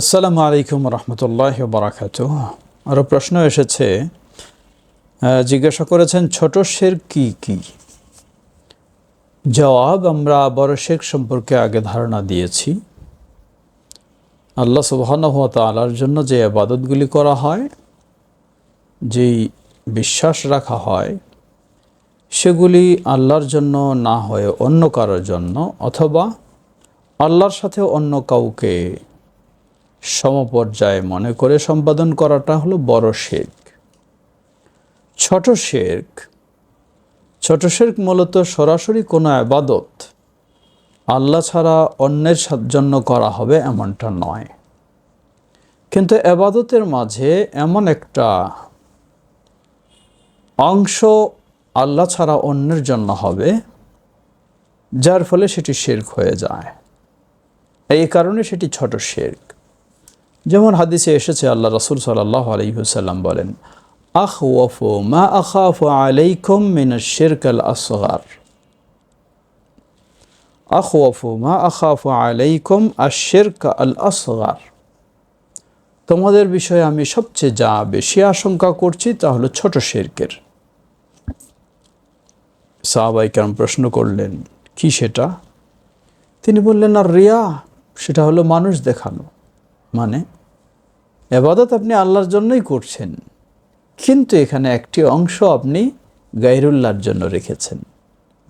আসসালামু আলাইকুম রহমতুল্লাহ বারাকাত আরও প্রশ্ন এসেছে জিজ্ঞাসা করেছেন, ছোট শের কি কি? জবাব, আমরা বড় শেখ সম্পর্কে আগে ধারণা দিয়েছি। আল্লাহ সুবাহানহ তালার জন্য যে আবাদতগুলি করা হয়, যেই বিশ্বাস রাখা হয়, সেগুলি আল্লাহর জন্য না হয়ে অন্য কারোর জন্য অথবা আল্লাহর সাথে অন্য কাউকে সমপর্যায়ে মনে করে সম্পাদন করাটা হলো বড় শেখ। ছোট শেখ। ছোট শেখ মূলত সরাসরি কোনো আবাদত আল্লাহ ছাড়া অন্যের জন্য করা হবে এমনটা নয়। কিন্তু আবাদতের মাঝে এমন একটা অংশ আল্লাহ ছাড়া অন্যের জন্য হবে, যার ফলে সেটি শেরক হয়ে যায়। এই কারণে সেটি ছোট শেরক। যেমন হাদিসে এসেছে, আল্লাহ রসুল সাল্লাহ আলহিহসাল্লাম বলেন আখ ওয়ফু মা আখাফ আলাইকুম মিন শিরক আল আসগার। আখ ওয়ফু মা আখাফ আলাইকুম আশিরক আল আসগার। তোমাদের বিষয়ে আমি সবচেয়ে যা বেশি আশঙ্কা করছি তা হলো ছোট শিরকের। সাহাবাই কেন প্রশ্ন করলেন, কি সেটা? তিনি বললেন, আর রিয়া, সেটা হলো মানুষ দেখানো। মানে এবাদত আপনি আল্লাহর জন্যই করছেন। কিন্তু এখানে একটি অংশ আপনি গাইরুল্লাহর জন্য রেখেছেন।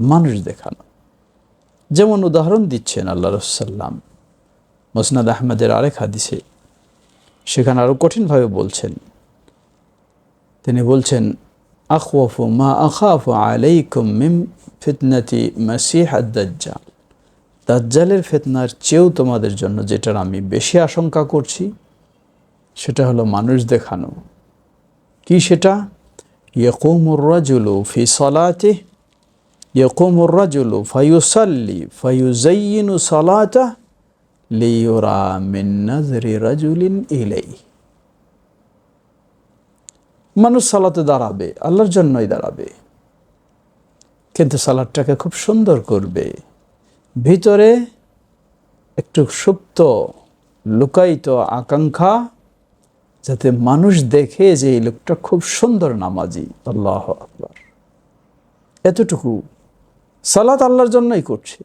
মানুষ দেখানো। যেমন উদাহরণ দিচ্ছেন আল্লাহ রসাল্লাম। মোসনাদ আহমেদের আরেক হাদিসে। সেখানে আরও কঠিনভাবে বলছেন। তিনি বলছেন, আখওয়াফু মা আখাফু আলাইকুম মিম ফিতনাতি মাসিহ দাজ্জাল। দাজ্জালের ফেতনার চেয়েও তোমাদের জন্য যেটার আমি বেশি আশঙ্কা করছি, সেটা হলো মানুষ দেখানো। কি সেটা? ইয়কুমুর রাজুলু ফি সলাতে ইয়কুমুর রাজুলু ফায়ুসাল্লি ফায়ুজাইয়িনু সলাতা লিউরা মিন নাজরি রাজুলিন ইলাই মানুষ সালাতে দাঁড়াবে, আল্লাহর জন্যই দাঁড়াবে। কিন্তু সালাদটাকে খুব সুন্দর করবে। ভিতরে একটু সুপ্ত, লুকায়িত আকাঙ্ক্ষা যাতে মানুষ দেখে যে এই লোকটা খুব সুন্দর নামাজি। আল্লাহ আকবর। এতটুকু সালাত আল্লাহর জন্যই করছে,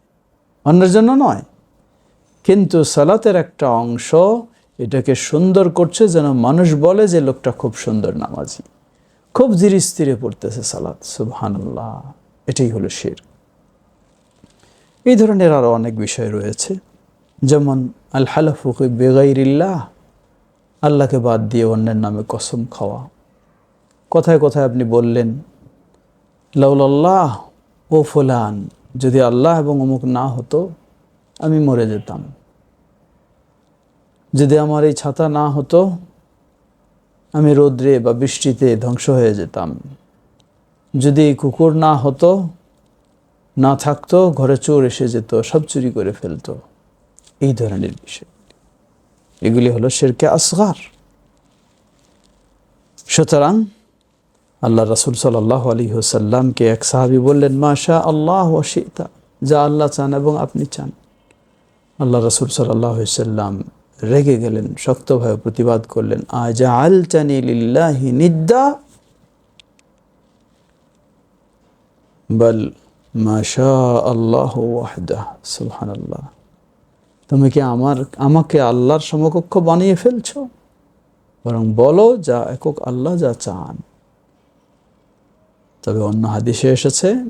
অন্যের জন্য নয়। কিন্তু সালাতের একটা অংশ এটাকে সুন্দর করছে যেন মানুষ বলে যে লোকটা খুব সুন্দর নামাজি। খুব ধীরে স্থিরে পড়তেছে সালাত, সুবহানাল্লাহ। এটাই হলো শের এই ধরনের আরও অনেক বিষয় রয়েছে। যেমন আল হালাফুক বেগাইরিল্লাহ? আল্লাহকে বাদ দিয়ে অন্যের নামে কসম খাওয়া। কথায় কথায় আপনি বললেন, লাউলাল্লাহ, ও ফুলান, যদি আল্লাহ এবং অমুক না হতো, আমি মরে যেতাম। যদি আমার এই ছাতা না হতো, আমি রোদ্রে বা বৃষ্টিতে ধ্বংস হয়ে যেতাম। যদি কুকুর না হতো না থাকতো, ঘরে চোর এসে যেত, সব চুরি করে ফেলতো। এই ধরনের বিষয়। এগুলি হলো শেরকে আসগার। সুতরাং আল্লাহ রসুল সাল্লাহ আলী হোসাল্লামকে এক সাহাবি বললেন মাশা আল্লাহ ওশিতা যা আল্লাহ চান এবং আপনি চান। আল্লাহ রসুল সাল্লাহ সাল্লাম রেগে গেলেন, শক্তভাবে প্রতিবাদ করলেন আজা আল চানি লিল্লাহি নিদ্দা? বল মাশা আল্লাহ ওয়াহদা সুবহান আল্লাহ তুমি কি আমার, আমাকে আল্লাহর সমকক্ষ বানিয়ে ফেলছ? বরং বলো যা একক আল্লাহ যা চান। তবে অন্য হাদিসে এসেছে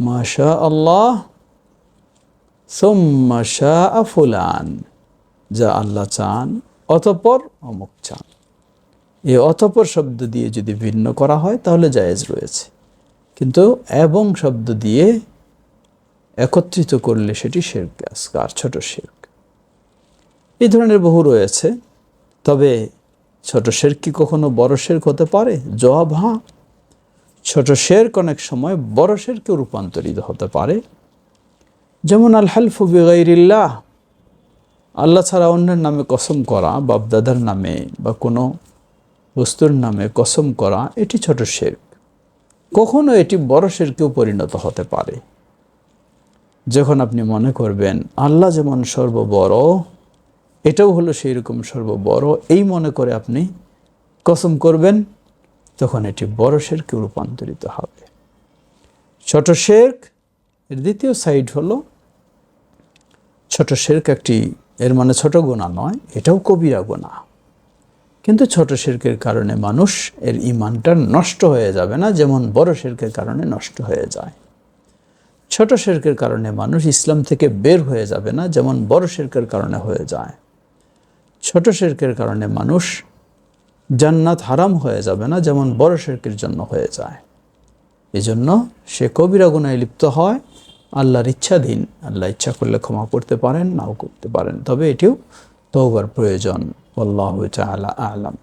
মাশা আল্লাহ সোম্মাশা ফুলান, যা আল্লাহ চান, অতপর অমুক চান। এই অতপর শব্দ দিয়ে যদি ভিন্ন করা হয়, তাহলে জায়েজ রয়েছে। কিন্তু এবং শব্দ দিয়ে একত্রিত করলে সেটি শেরক আসকার ছোট শেরক। এই ধরনের বহু রয়েছে, তবে ছোট শের কি কখনো বড় শেরক হতে পারে? জবাব হ্যাঁ। ছোট শেরক অনেক সময় বড় শেরকে রূপান্তরিত হতে পারে। যেমন, আল হালফু বেগাইরিল্লাহ। আল্লাহ ছাড়া অন্যের নামে কসম করা, বাপদাদার নামে বা কোনো বস্তুর নামে কসম করা, এটি ছোট শেরক। কখনো এটি বড় শেরকেও পরিণত হতে পারে। যখন আপনি মনে করবেন, আল্লাহ যেমন সর্ববড়, এটাও হলো সেই রকম সর্ব বড় এই মনে করে আপনি কসম করবেন, তখন এটি বড় শেরকে রূপান্তরিত হবে। ছোট শেরক, এর দ্বিতীয় সাইড হলো, ছোট শেরক একটি, এর মানে ছোট গোনা নয়, এটাও কবিরা গোনা কিন্তু ছোট শিরকের কারণে মানুষ এর ইমানটা নষ্ট হয়ে যাবে না, যেমন বড় শিরকের কারণে নষ্ট হয়ে যায়। ছোট শিরকের কারণে মানুষ ইসলাম থেকে বের হয়ে যাবে না, যেমন বড় শিরকের কারণে হয়ে যায়। ছোট শিরকের কারণে মানুষ জান্নাত হারাম হয়ে যাবে না, যেমন বড় শিরকের জন্য হয়ে যায়। এজন্য সে কবিরা গুনায় লিপ্ত হয়, আল্লাহর ইচ্ছাধীন। আল্লাহ ইচ্ছা করলে ক্ষমা করতে পারেন, নাও করতে পারেন। তবে এটিও তৌবার প্রয়োজন। والله تعالى أعلم.